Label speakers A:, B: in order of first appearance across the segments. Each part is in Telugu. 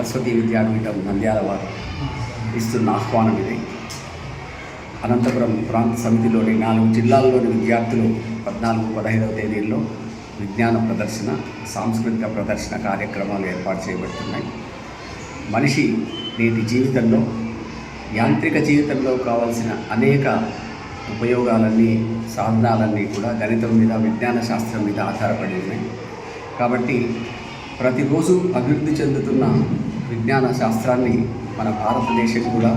A: సరస్వతి విద్యాపీఠం నంద్యాల వారు ఇస్తున్న ఆహ్వానం ఇది. అనంతపురం ప్రాంత సమితిలోని నాలుగు జిల్లాల్లోని విద్యార్థులు పద్నాలుగు పదహైదవ తేదీల్లో విజ్ఞాన ప్రదర్శన సాంస్కృతిక ప్రదర్శన కార్యక్రమాలు ఏర్పాటు చేయబడుతున్నాయి. మనిషి నేటి జీవితంలో యాంత్రిక జీవితంలో కావాల్సిన అనేక ఉపయోగాలన్నీ సాధనాలన్నీ కూడా గణితం మీద విజ్ఞాన శాస్త్రం మీద ఆధారపడి ఉన్నాయి. కాబట్టి ప్రతిరోజు అభివృద్ధి చెందుతున్న విజ్ఞాన శాస్త్రాన్ని మన భారతదేశం కూడా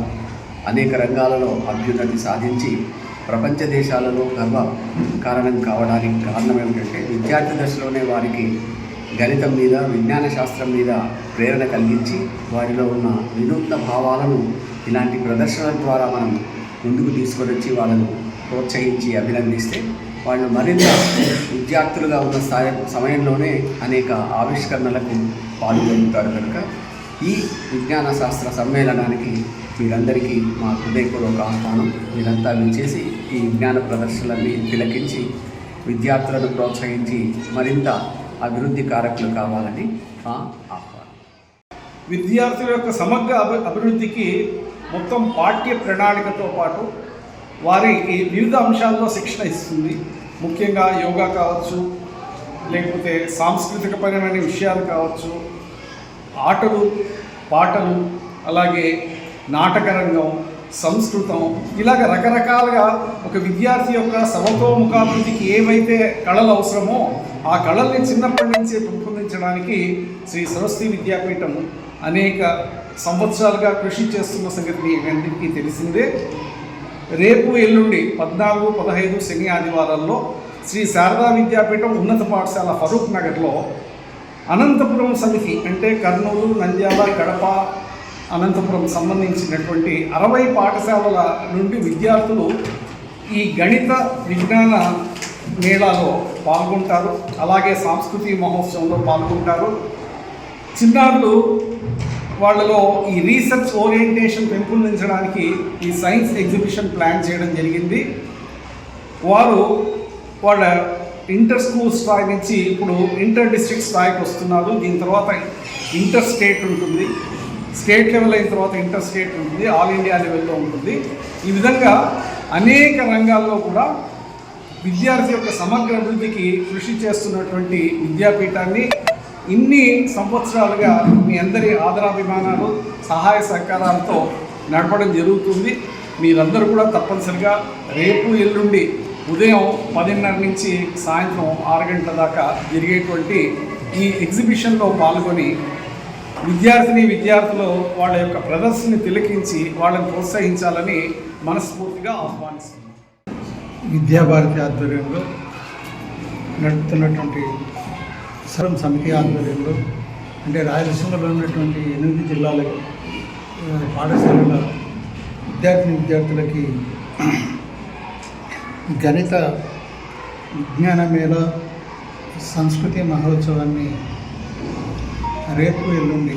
A: అనేక రంగాలలో అభ్యున్నతి సాధించి ప్రపంచ దేశాలలో గర్వ కారణం కావడానికి కారణం ఏమిటంటే విద్యార్థి దశలోనే వారికి గణితం మీద విజ్ఞాన శాస్త్రం మీద ప్రేరణ కలిగించి వారిలో ఉన్న వినూత్న భావాలను ఇలాంటి ప్రదర్శనల ద్వారా మనం ముందుకు తీసుకొని వచ్చి వాళ్ళను ప్రోత్సహించి అభినందిస్తే వాళ్ళు మరింత విద్యార్థులుగా ఉన్న స్థాయి సమయంలోనే అనేక ఆవిష్కరణలకు పాల్గొంటారు కనుక ఈ విజ్ఞాన శాస్త్ర సమ్మేళనానికి మీరందరికీ మా హృదయపూర్వక ఆహ్వానం. మీరంతా విచ్చేసి ఈ విజ్ఞాన ప్రదర్శనలన్నీ తిలకించి విద్యార్థులను ప్రోత్సహించి మరింత అభివృద్ధి కారకులు కావాలని మా ఆహ్వానం.
B: విద్యార్థుల యొక్క సమగ్ర అభి అభివృద్ధికి మొత్తం పాఠ్య ప్రణాళికతో పాటు వారికి వివిధ అంశాల్లో శిక్షణ ఇస్తుంది. ముఖ్యంగా యోగా కావచ్చు లేకపోతే సాంస్కృతికపరమైన విషయాలు కావచ్చు ఆటలు పాటలు అలాగే నాటకరంగం సంస్కృతం ఇలాగ రకరకాలుగా ఒక విద్యార్థి యొక్క సమతోముఖాభివృద్ధికి ఏవైతే కళలు అవసరమో ఆ కళల్ని చిన్నప్పటి నుంచే పెంపొందించడానికి శ్రీ సరస్వతి విద్యాపీఠం అనేక సంవత్సరాలుగా కృషి చేస్తున్న సంగతి అందరికీ తెలిసిందే. రేపు ఎల్లుండి పద్నాలుగు పదహైదు శని ఆదివారాల్లో శ్రీ శారదా విద్యాపీఠం ఉన్నత పాఠశాల ఫరూక్ నగర్లో అనంతపురం సమితి అంటే కర్నూలు నంద్యాల కడప అనంతపురం సంబంధించినటువంటి అరవై పాఠశాలల నుండి విద్యార్థులు ఈ గణిత విజ్ఞాన మేళాలో పాల్గొంటారు. అలాగే సాంస్కృతిక మహోత్సవంలో పాల్గొంటారు. చిన్నారులు వాళ్ళలో ఈ రీసెర్చ్ ఓరియంటేషన్ పెంపొందించడానికి ఈ సైన్స్ ఎగ్జిబిషన్ ప్లాన్ చేయడం జరిగింది. వారు వాళ్ళ ఇంటర్ స్కూల్ స్థాయి నుంచి ఇప్పుడు ఇంటర్ డిస్ట్రిక్ట్ స్థాయికి వస్తున్నారు. దీని తర్వాత ఇంటర్ స్టేట్ ఉంటుంది. స్టేట్ లెవెల్ అయిన తర్వాత ఇంటర్ స్టేట్ ఉంటుంది. ఆల్ ఇండియా లెవెల్లో ఉంటుంది. ఈ విధంగా అనేక రంగాల్లో కూడా విద్యార్థి యొక్క సమగ్ర అభివృద్ధికి కృషి చేస్తున్నటువంటి విద్యాపీఠాన్ని ఇన్ని సంవత్సరాలుగా మీ అందరి ఆదరాభిమానాలు సహాయ సహకారాలతో నడపడం జరుగుతుంది. మీరందరూ కూడా తప్పనిసరిగా రేపు ఎల్లుండి ఉదయం పదిన్నర నుంచి సాయంత్రం ఆరు గంటల దాకా జరిగేటువంటి ఈ ఎగ్జిబిషన్లో పాల్గొని విద్యార్థిని విద్యార్థులు వాళ్ళ యొక్క ప్రదర్శనని తిలకించి వాళ్ళని ప్రోత్సహించాలని మనస్ఫూర్తిగా ఆహ్వానిస్తున్నాను
C: విద్యాభారతి ఆధ్వర్యంలో నడుపుతున్నటువంటి సరం సమితి ఆధ్వర్యంలో అంటే రాయలసీమలో ఉన్నటువంటి ఎనిమిది జిల్లాల పాఠశాలల విద్యార్థిని విద్యార్థులకి గణిత విజ్ఞాన మేళ సంస్కృతి మహోత్సవాన్ని రేపు ఎల్లుండి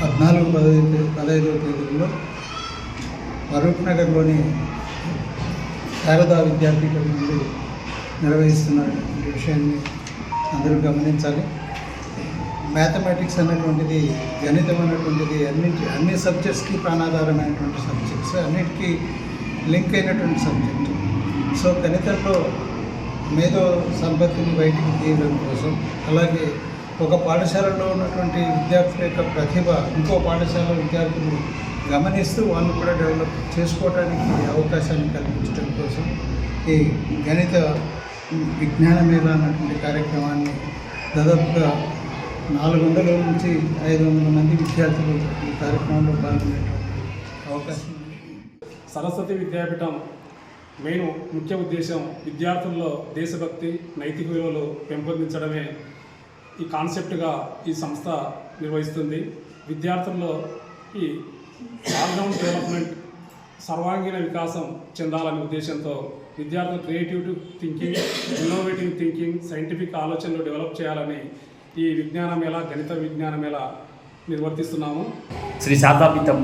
C: పద్నాలుగు పదహైదు పదహైదవ తేదీలో ఫరూక్ నగర్లోని శారదా విద్యాపీఠం నుండి నిర్వహిస్తున్నటువంటి విషయాన్ని అందరూ గమనించాలి. మ్యాథమెటిక్స్ అన్నటువంటిది గణితం అన్నటువంటిది అన్నింటి అన్ని సబ్జెక్ట్స్కి ప్రాణాధారమైనటువంటి సబ్జెక్ట్స్ అన్నిటికీ లింక్ అయినటువంటి సబ్జెక్ట్ సో గణితంలో మేధో సంపత్తిని బయటికి తీయడం కోసం అలాగే ఒక పాఠశాలలో ఉన్నటువంటి విద్యార్థుల యొక్క ప్రతిభ ఇంకో పాఠశాల విద్యార్థులు గమనిస్తూ వాళ్ళు కూడా డెవలప్ చేసుకోవడానికి అవకాశాన్ని కల్పించడం కోసం ఈ గణిత విజ్ఞాన మేళ అన్నటువంటి కార్యక్రమాన్ని దాదాపుగా నాలుగు వందల నుంచి ఐదు వందల మంది విద్యార్థులు ఈ కార్యక్రమంలో పాల్గొనేటువంటి అవకాశం
D: సరస్వతి విద్యాపీఠం మెయిన్ ముఖ్య ఉద్దేశం విద్యార్థుల్లో దేశభక్తి నైతిక విలువలు పెంపొందించడమే ఈ కాన్సెప్ట్గా ఈ సంస్థ నిర్వహిస్తుంది. విద్యార్థుల్లో ఈ ఆల్రౌండ్ డెవలప్మెంట్ సర్వాంగీణ వికాసం చెందాలనే ఉద్దేశంతో విద్యార్థులు creative thinking innovative thinking scientific ఆలోచనలు డెవలప్ చేయాలని ఈ విజ్ఞాన మేళ గణిత విజ్ఞాన మేళ నిర్వర్తిస్తున్నాము.
E: శ్రీ శాతాపితం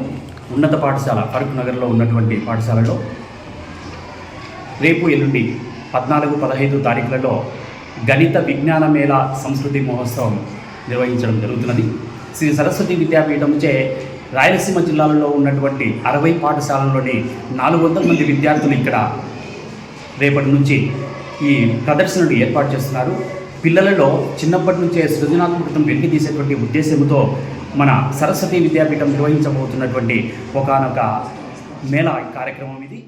E: ఉన్నత పాఠశాల ఫరూక్ నగర్లో ఉన్నటువంటి పాఠశాలలో రేపు ఎల్లుండి పద్నాలుగు పదహైదు తారీఖులలో గణిత విజ్ఞాన మేళ సంస్కృతి మహోత్సవం నిర్వహించడం జరుగుతున్నది. శ్రీ సరస్వతి విద్యాపీఠంచే రాయలసీమ జిల్లాలలో ఉన్నటువంటి అరవై పాఠశాలలోని నాలుగు వందల మంది విద్యార్థులు ఇక్కడ రేపటి నుంచి ఈ ప్రదర్శనను ఏర్పాటు చేస్తున్నారు. పిల్లలలో చిన్నప్పటి నుంచే సృజనాత్మకతను వెలికి తీసేటువంటి ఉద్దేశంతో మన సరస్వతి విద్యాపీఠం నిర్వహించబోతున్నటువంటి ఒకనొక మేళా కార్యక్రమం ఇది.